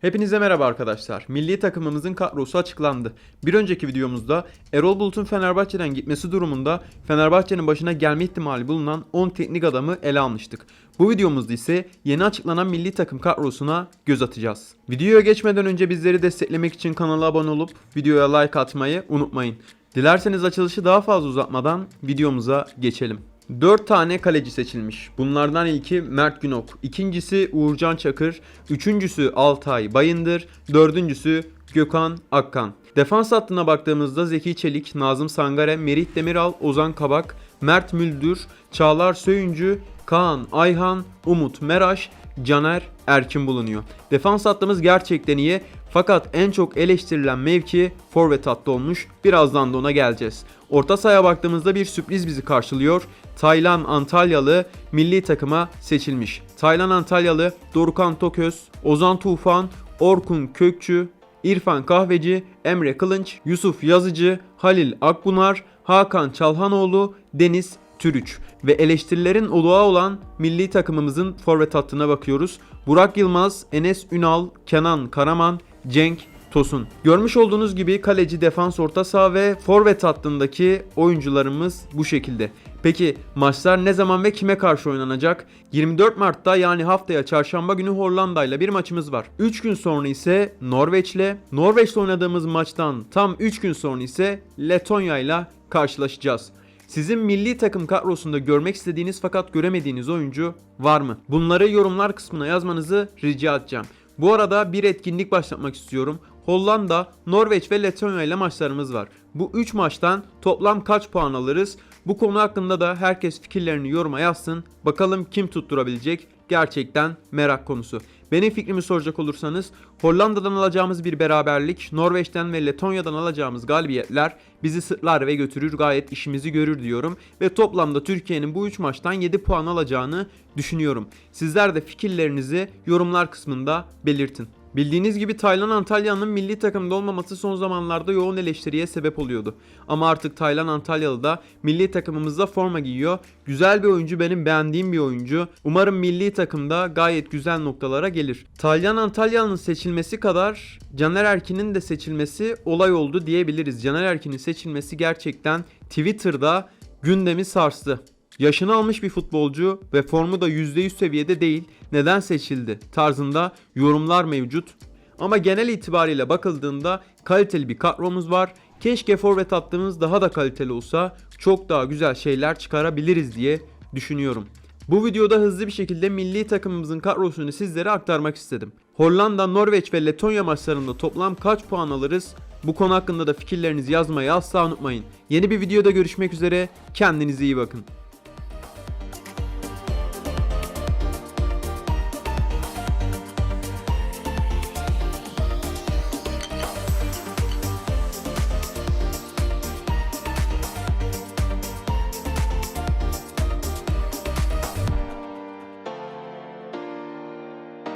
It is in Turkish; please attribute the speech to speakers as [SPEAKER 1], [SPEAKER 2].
[SPEAKER 1] Hepinize merhaba arkadaşlar. Milli takımımızın kadrosu açıklandı. Bir önceki videomuzda Erol Bulut'un Fenerbahçe'den gitmesi durumunda Fenerbahçe'nin başına gelme ihtimali bulunan 10 teknik adamı ele almıştık. Bu videomuzda ise yeni açıklanan milli takım kadrosuna göz atacağız. Videoya geçmeden önce bizleri desteklemek için kanala abone olup videoya like atmayı unutmayın. Dilerseniz açılışı daha fazla uzatmadan videomuza geçelim. 4 tane kaleci seçilmiş. Bunlardan ilki Mert Günok, ikincisi Uğurcan Çakır, üçüncüsü Altay Bayındır, dördüncüsü Gökhan Akkan. Defans hattına baktığımızda Zeki Çelik, Nazım Sangare, Merih Demiral, Ozan Kabak, Mert Müldür, Çağlar Söyüncü, Kaan Ayhan, Umut Meraş, Caner Erkin bulunuyor. Defans hattımız gerçekten iyi fakat en çok eleştirilen mevki forvet hattı olmuş. Birazdan da ona geleceğiz. Orta sahaya baktığımızda bir sürpriz bizi karşılıyor. Taylan Antalyalı milli takıma seçilmiş. Taylan Antalyalı, Dorukan Toköz, Ozan Tufan, Orkun Kökçü, İrfan Kahveci, Emre Kılınç, Yusuf Yazıcı, Halil Akbunar, Hakan Çalhanoğlu, Deniz Türüç ve eleştirilerin oluğa olan milli takımımızın forvet hattına bakıyoruz. Burak Yılmaz, Enes Ünal, Kenan Karaman, Cenk Tosun. Görmüş olduğunuz gibi kaleci, defans, orta saha ve forvet hattındaki oyuncularımız bu şekilde. Peki maçlar ne zaman ve kime karşı oynanacak? 24 Mart'ta yani haftaya çarşamba günü Hollanda ile bir maçımız var. 3 gün sonra ise Norveç'le, Norveç'le oynadığımız maçtan tam 3 gün sonra ise Letonya ile karşılaşacağız. Sizin milli takım kadrosunda görmek istediğiniz fakat göremediğiniz oyuncu var mı? Bunları yorumlar kısmına yazmanızı rica edeceğim. Bu arada bir etkinlik başlatmak istiyorum. Hollanda, Norveç ve Letonya ile maçlarımız var. Bu 3 maçtan toplam kaç puan alırız? Bu konu hakkında da herkes fikirlerini yoruma yazsın. Bakalım kim tutturabilecek? Gerçekten merak konusu. Benim fikrimi soracak olursanız Hollanda'dan alacağımız bir beraberlik, Norveç'ten ve Letonya'dan alacağımız galibiyetler bizi sırtlar ve götürür gayet işimizi görür diyorum. Ve toplamda Türkiye'nin bu 3 maçtan 7 puan alacağını düşünüyorum. Sizler de fikirlerinizi yorumlar kısmında belirtin. Bildiğiniz gibi Taylan Antalya'nın milli takımda olmaması son zamanlarda yoğun eleştiriye sebep oluyordu. Ama artık Taylan Antalyalı da milli takımımızda forma giyiyor. Güzel bir oyuncu, benim beğendiğim bir oyuncu. Umarım milli takımda gayet güzel noktalara gelir. Taylan Antalyalı'nın seçilmesi kadar Caner Erkin'in de seçilmesi olay oldu diyebiliriz. Caner Erkin'in seçilmesi gerçekten Twitter'da gündemi sarstı. Yaşını almış bir futbolcu ve formu da %100 seviyede değil. Neden seçildi tarzında yorumlar mevcut. Ama genel itibariyle bakıldığında kaliteli bir kadromuz var. Keşke forvet hattımız daha da kaliteli olsa çok daha güzel şeyler çıkarabiliriz diye düşünüyorum. Bu videoda hızlı bir şekilde milli takımımızın kadrosunu sizlere aktarmak istedim. Hollanda, Norveç ve Letonya maçlarında toplam kaç puan alırız? Bu konu hakkında da fikirlerinizi yazmayı asla unutmayın. Yeni bir videoda görüşmek üzere. Kendinize iyi bakın.